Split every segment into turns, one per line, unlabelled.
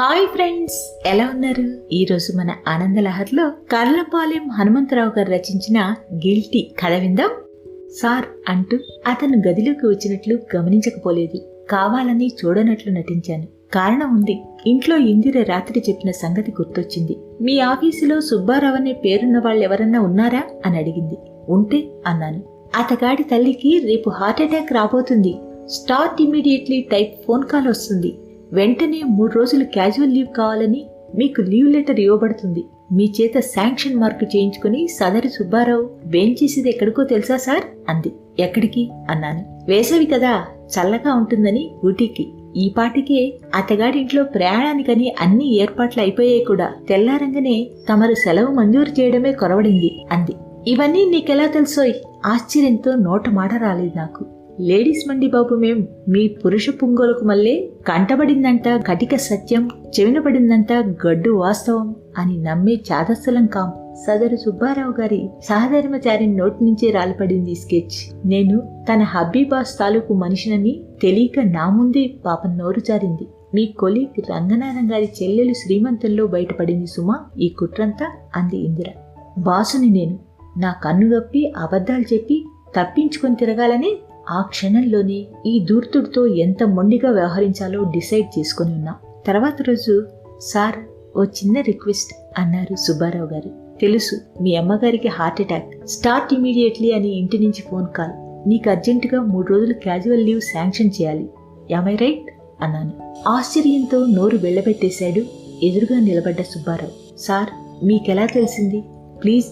Hi friends ఎలా ఉన్నారు? ఈరోజు మన ఆనందలహర్లో కర్లపాలెం హనుమంతరావు గారు రచించిన గిల్టీ కథ విందాం. సార్ అంటూ అతను గదిలోకి వచ్చినట్లు గమనించకపోలేదు. కావాలని చూడనట్లు నటించాను. కారణం ఉంది. ఇంట్లో ఇందిర రాత్రి చెప్పిన సంగతి గుర్తొచ్చింది. మీ ఆఫీసులో సుబ్బారావు అనే పేరున్న వాళ్ళెవరన్నా ఉన్నారా? అని అడిగింది. ఉంటే అన్నాను. అతగాడి తల్లికి రేపు హార్ట్ అటాక్ రాబోతుంది. Start immediately type phone call వస్తుంది. వెంటనే మూడు రోజులు క్యాజువల్ లీవ్ కావాలని మీకు లీవ్ లెటర్ ఇవ్వబడుతుంది. మీ చేత శాంక్షన్ మార్కు చేయించుకుని సదరి సుబ్బారావు చేసేది ఎక్కడికో తెలుసా సార్? అంది. ఎక్కడికి? అన్నాను. వేసవి కదా చల్లగా ఉంటుందని ఊటీకి. ఈ పాటికే అతగాడింట్లో ప్రయాణానికని అన్ని ఏర్పాట్లు అయిపోయాయి కూడా. తెల్లారంగానే తమరు సెలవు మంజూరు చేయడమే కొరవడింది అంది. ఇవన్నీ నీకెలా తెలుసోయ్? ఆశ్చర్యంతో నోట మాట రాలేదు నాకు. లేడీస్ మండి బాబు మేం మీ పురుష పుంగోలకు మళ్ళీ కంటబడిందంట కటిక సత్యం చెవిన పడిందంట గడ్డు వాస్తవం అని నమ్మే చాదస్సలం కాం. సదరు సుబ్బారావు గారి సహధర్మచారి నోటి నుంచే రాలిపడింది ఈ స్కెచ్. నేను తన హబ్బీబాస్ తాలూకు మనిషినని తెలియక నా ముందే పాపం నోరు జారింది. మీ కొలీగ్ రంగనాథం గారి చెల్లెలు శ్రీమంతంలో బయటపడింది సుమా ఈ కుట్రంతా అంది ఇందిర. బాసుని నేను నా కన్నుగప్పి అబద్ధాలు చెప్పి తప్పించుకొని తిరగాలని ఆ క్షణంలోనే ఈ దూర్తుడితో ఎంత మొండిగా వ్యవహరించాలో డిసైడ్ చేసుకుని ఉన్నా. తర్వాత రోజు సార్ ఓ చిన్న రిక్వెస్ట్ అన్నారు సుబ్బారావు గారు. తెలుసు మీ అమ్మగారికి హార్ట్ అటాక్. స్టార్ట్ ఇమీడియట్లీ అని ఇంటి నుంచి ఫోన్ కాల్. నీకు అర్జెంటుగా మూడు రోజులు క్యాజువల్ లీవ్ శాంక్షన్ చేయాలి. యామై రైట్ అన్నాను. ఆశ్చర్యంతో నోరు వెళ్ళబెట్టేశాడు ఎదురుగా నిలబడ్డ సుబ్బారావు. సార్ మీకెలా తెలిసింది? Please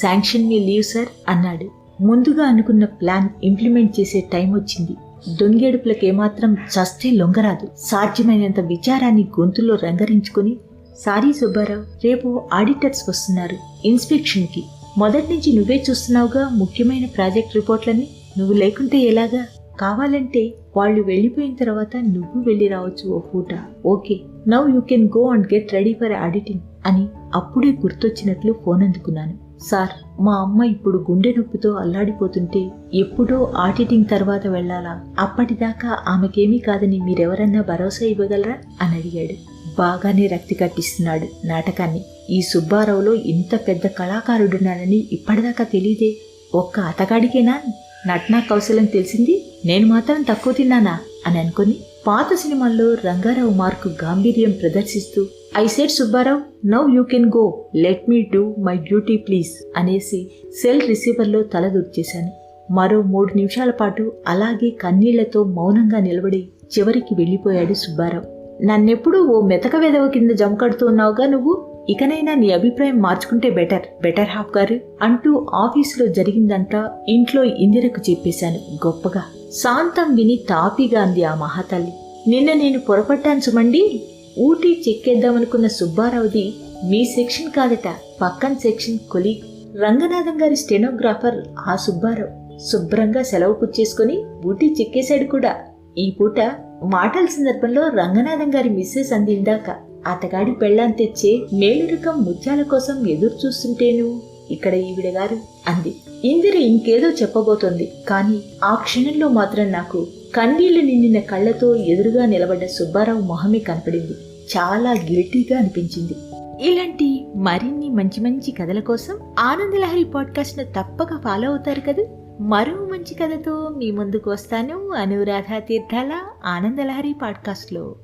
sanction me leave sir అన్నాడు. ముందుగా అనుకున్న ప్లాన్ ఇంప్లిమెంట్ చేసే టైం వచ్చింది. దొంగేడుపులకేమాత్రం చస్తే లొంగరాదు. సాధ్యమైనంత విచారాన్ని గొంతులో రంగరించుకుని సారీ సుబ్బారావు రేపు ఆడిటర్స్ వస్తున్నారు ఇన్స్పెక్షన్కి మొదటి నుంచి నువ్వే చూస్తున్నావుగా ముఖ్యమైన ప్రాజెక్ట్ రిపోర్ట్లని. నువ్వు లేకుంటే ఎలాగా? కావాలంటే వాళ్ళు వెళ్ళిపోయిన తర్వాత నువ్వు వెళ్ళి రావచ్చు ఓ పూట. Okay now you can go and get ready for auditing అని అప్పుడే గుర్తొచ్చినట్లు ఫోన్ అందుకున్నాను. సార్ మా అమ్మ ఇప్పుడు గుండె నొప్పితో అల్లాడిపోతుంటే ఎప్పుడో ఆడిటింగ్ తర్వాత వెళ్ళాలా అప్పటిదాకా ఆమెకేమీ కాదని మీరెవరన్నా భరోసా ఇవ్వగలరా? అని అడిగాడు. బాగానే రక్తి కట్టిస్తున్నాడు నాటకాన్ని. ఈ సుబ్బారావులో ఇంత పెద్ద కళాకారుడున్నానని ఇప్పటిదాకా తెలియదే ఒక్క అతగాడికేనా? నటనా కౌశలం తెలిసింది? నేను మాత్రం తక్కువ తిన్నానా? అని అనుకుని పాత సినిమాల్లో రంగారావు మార్కు గాంభీర్యం ప్రదర్శిస్తూ I said Subbarao now you can go let me do my duty please అనేసి సెల్ రిసీవర్లో తల దూర్చేశాను. మరో మూడు నిమిషాల పాటు అలాగే కన్నీళ్ళతో మౌనంగా నిలబడి చివరికి వెళ్ళిపోయాడు సుబ్బారావు. నన్నెప్పుడు ఓ మెతక వెదవ కింద జమకడుతూ ఉన్నావుగా నువ్వు? ఇకనైనా నీ అభిప్రాయం మార్చుకుంటే బెటర్ బెటర్ హాఫ్ గారు అంటూ ఆఫీసులో జరిగిందంతా ఇంట్లో ఇందిరకు చెప్పేశాను గొప్పగా. శాంతం విని తాపీగా అంది ఆ మహాతల్లి. నిన్న నేను పొరపట్టాను సుమండి. ఊటీ చెక్కేద్దామనుకున్న సుబ్బారావుది మీ సెక్షన్ కాదట పక్కన సెక్షన్ కొలి. రంగనాథం గారి స్టెనోగ్రాఫర్ ఆ సుబ్బారావు. శుభ్రంగా సెలవు పుచ్చేసుకుని ఊటీ చెక్కేశాడు కూడా. ఈ పూట మాటల సందర్భంలో రంగనాథం గారి మిస్సెస్ అందిందాక అతగాడి పెళ్ళాం తెచ్చే మేలురకం ముత్యాల కోసం ఎదురు చూస్తుంటేను ఇక్కడ ఈవిడ గారు అంది. ఇందిర ఇంకేదో చెప్పబోతోంది కానీ ఆ క్షణంలో మాత్రం నాకు కన్నీళ్ళు నిండిన కళ్ళతో ఎదురుగా నిలబడ్డ సుబ్బారావు మొహమే కనపడింది. చాలా గిల్టీగా అనిపించింది. ఇలాంటి మరిన్ని మంచి మంచి కథల కోసం ఆనందలహరి పాడ్కాస్ట్ను తప్పక ఫాలో అవుతారు కదా. మరో మంచి కథతో మీ ముందుకు వస్తాను. అనురాధ తీర్థాల ఆనందలహరి పాడ్కాస్ట్లో.